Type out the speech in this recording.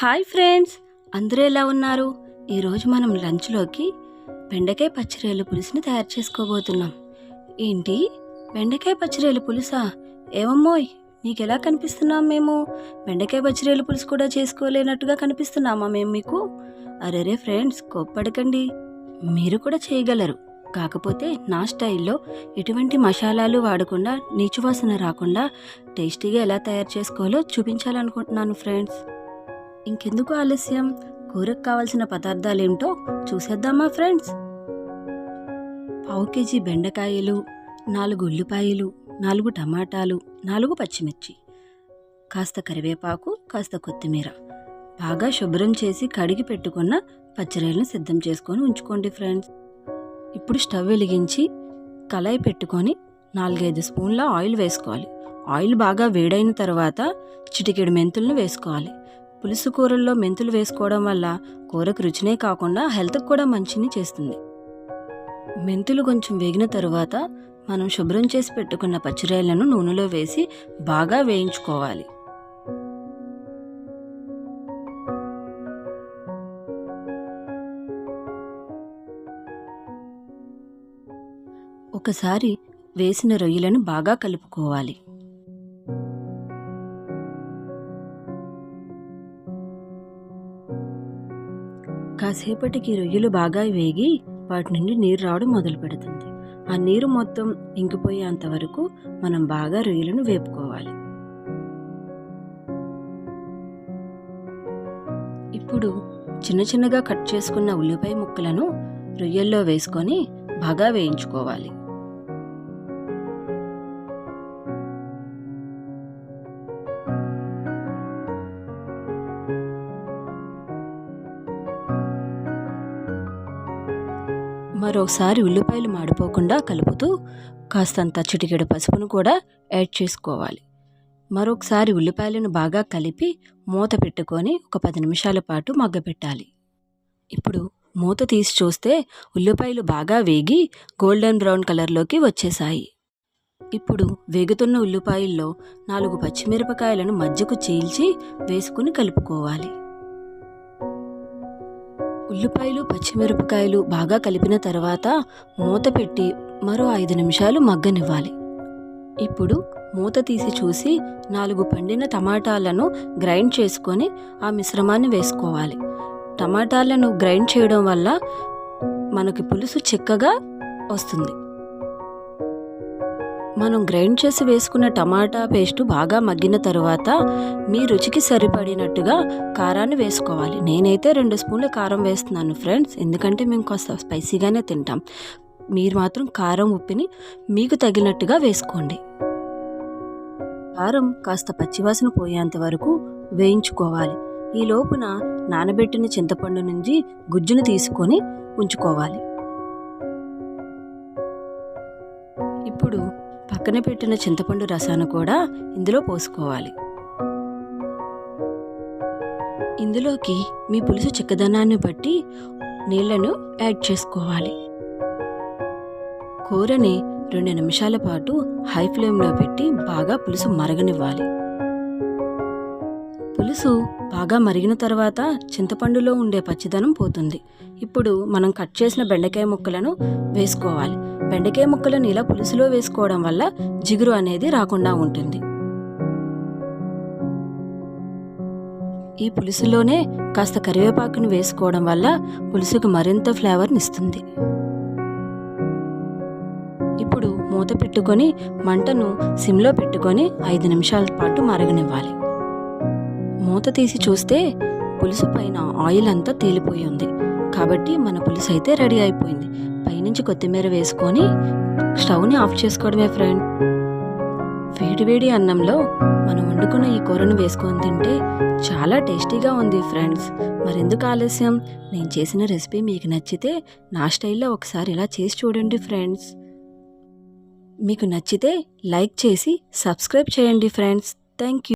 Hi friends అందరూ ఎలా ఉన్నారు? ఈరోజు మనం లంచ్లోకి బెండకాయ పచ్చిరేలు పులుసుని తయారు చేసుకోబోతున్నాం. ఏంటి? బెండకాయ పచ్చిరేలు పులుసా? ఏమమ్మోయ్ నీకు ఎలా కనిపిస్తున్నాం మేము? బెండకాయ పచ్చిరేలు పులుసు కూడా చేసుకోలేనట్టుగా కనిపిస్తున్నామా మేము మీకు? అరేరే ఫ్రెండ్స్ కోప్పడకండి. మీరు కూడా చేయగలరు. కాకపోతే నా స్టైల్లో ఎటువంటి మసాలాలు వాడకుండా నీచు వాసన రాకుండా టేస్టీగా ఎలా తయారు చేసుకోవాలో చూపించాలనుకుంటున్నాను ఫ్రెండ్స్. ఇంకెందుకు ఆలస్యం? కూరకు కావలసిన పదార్థాలు ఏమిటో చూసేద్దామా ఫ్రెండ్స్? పావు కేజీ బెండకాయలు నాలుగు ఉల్లిపాయలు నాలుగు టమాటాలు నాలుగు పచ్చిమిర్చి కాస్త కరివేపాకు కాస్త కొత్తిమీర. బాగా శుభ్రం చేసి కడిగి పెట్టుకున్న పచ్చిరేలను సిద్ధం చేసుకొని ఉంచుకోండి ఫ్రెండ్స్. ఇప్పుడు స్టవ్ వెలిగించి కళాయి పెట్టుకొని నాలుగైదు స్పూన్ల ఆయిల్ వేసుకోవాలి. ఆయిల్ బాగా వేడైన తర్వాత చిటికెడు మెంతులను వేసుకోవాలి. పులుసు కూరల్లో మెంతులు వేసుకోవడం వల్ల కూరకు రుచినే కాకుండా హెల్త్కి కూడా మంచిని చేస్తుంది. మెంతులు కొంచెం వేగిన తరువాత మనం శుభ్రం చేసి పెట్టుకున్న పచ్చిరాయలను నూనెలో వేసి బాగా వేయించుకోవాలి. ఒకసారి వేసిన రొయ్యలను బాగా కలుపుకోవాలి. కాసేపటికి రొయ్యలు బాగా వేగి వాటి నుండి నీరు రావడం మొదలు పెడుతుంది. ఆ నీరు మొత్తం ఇంకిపోయేంత వరకు మనం బాగా రొయ్యలను వేపుకోవాలి. ఇప్పుడు చిన్న చిన్నగా కట్ చేసుకున్న ఉల్లిపాయ ముక్కలను రొయ్యల్లో వేసుకొని బాగా వేయించుకోవాలి. మరోసారి ఉల్లిపాయలు మాడిపోకుండా కలుపుతూ కాస్తంత చిటికెడు పసుపును కూడా యాడ్ చేసుకోవాలి. మరొకసారి ఉల్లిపాయలను బాగా కలిపి మూత పెట్టుకొని ఒక పది నిమిషాల పాటు మగ్గపెట్టాలి. ఇప్పుడు మూత తీసి చూస్తే ఉల్లిపాయలు బాగా వేగి గోల్డెన్ బ్రౌన్ కలర్లోకి వచ్చేసాయి. ఇప్పుడు వేగుతున్న ఉల్లిపాయల్లో నాలుగు పచ్చిమిరపకాయలను మజ్జకు చీల్చి వేసుకుని కలుపుకోవాలి. ఉల్లిపాయలు పచ్చిమిరపకాయలు బాగా కలిపిన తర్వాత మూత పెట్టి మరో ఐదు నిమిషాలు మగ్గనివ్వాలి. ఇప్పుడు మూత తీసి చూసి నాలుగు పండిన టమాటాలను గ్రైండ్ చేసుకొని ఆ మిశ్రమాన్ని వేసుకోవాలి. టమాటాలను గ్రైండ్ చేయడం వల్ల మనకి పులుసు చిక్కగా వస్తుంది. మనం గ్రైండ్ చేసి వేసుకున్న టమాటా పేస్ట్ బాగా మగ్గిన తరువాత మీ రుచికి సరిపడినట్టుగా కారాన్ని వేసుకోవాలి. నేనైతే రెండు స్పూన్ల కారం వేస్తున్నాను ఫ్రెండ్స్. ఎందుకంటే మేము కాస్త స్పైసీగానే తింటాం. మీరు మాత్రం కారం ఉప్పిని మీకు తగినట్టుగా వేసుకోండి. కారం కాస్త పచ్చివాసన పోయేంత వరకు వేయించుకోవాలి. ఈ లోపున నానబెట్టిన చింతపండు నుంచి గుజ్జును తీసుకొని ఉంచుకోవాలి. ఇప్పుడు పక్కన పెట్టిన చింతపండు రసాన్ని కూడా ఇందులో పోసుకోవాలి. ఇందులోకి మీ పులుసు చిక్కదనాన్ని బట్టి నీళ్ళను యాడ్ చేసుకోవాలి. కూరని రెండు నిమిషాల పాటు హై ఫ్లేమ్లో పెట్టి బాగా పులుసు మరగనివ్వాలి. పులుసు బాగా మరిగిన తర్వాత చింతపండులో ఉండే పచ్చిదనం పోతుంది. ఇప్పుడు మనం కట్ చేసిన బెండకాయ ముక్కలను వేసుకోవాలి. బెండకాయ ముక్కలను ఇలా పులుసులో వేసుకోవడం వల్ల జిగురు అనేది రాకుండా ఉంటుంది. ఈ పులుసులోనే కాస్త కరివేపాకును వేసుకోవడం వల్ల పులుసుకు మరింత ఫ్లేవర్ని ఇస్తుంది. ఇప్పుడు మూత పెట్టుకొని మంటను సిమ్లో పెట్టుకొని ఐదు నిమిషాల పాటు మరగనివ్వాలి. మూత తీసి చూస్తే పులుసు పైన ఆయిల్ అంతా తేలిపోయి ఉంది. కాబట్టి మన పులుసు అయితే రెడీ అయిపోయింది. పైనుంచి కొత్తిమీర వేసుకొని స్టవ్ని ఆఫ్ చేసుకోవడమే ఫ్రెండ్. వేడివేడి అన్నంలో మనం వండుకున్న ఈ కూరను వేసుకొని తింటే చాలా టేస్టీగా ఉంది ఫ్రెండ్స్. మరెందుకు ఆలస్యం? నేను చేసిన రెసిపీ మీకు నచ్చితే నా స్టైల్లో ఒకసారి ఇలా చేసి చూడండి ఫ్రెండ్స్. మీకు నచ్చితే లైక్ చేసి సబ్స్క్రైబ్ చేయండి ఫ్రెండ్స్. Thank you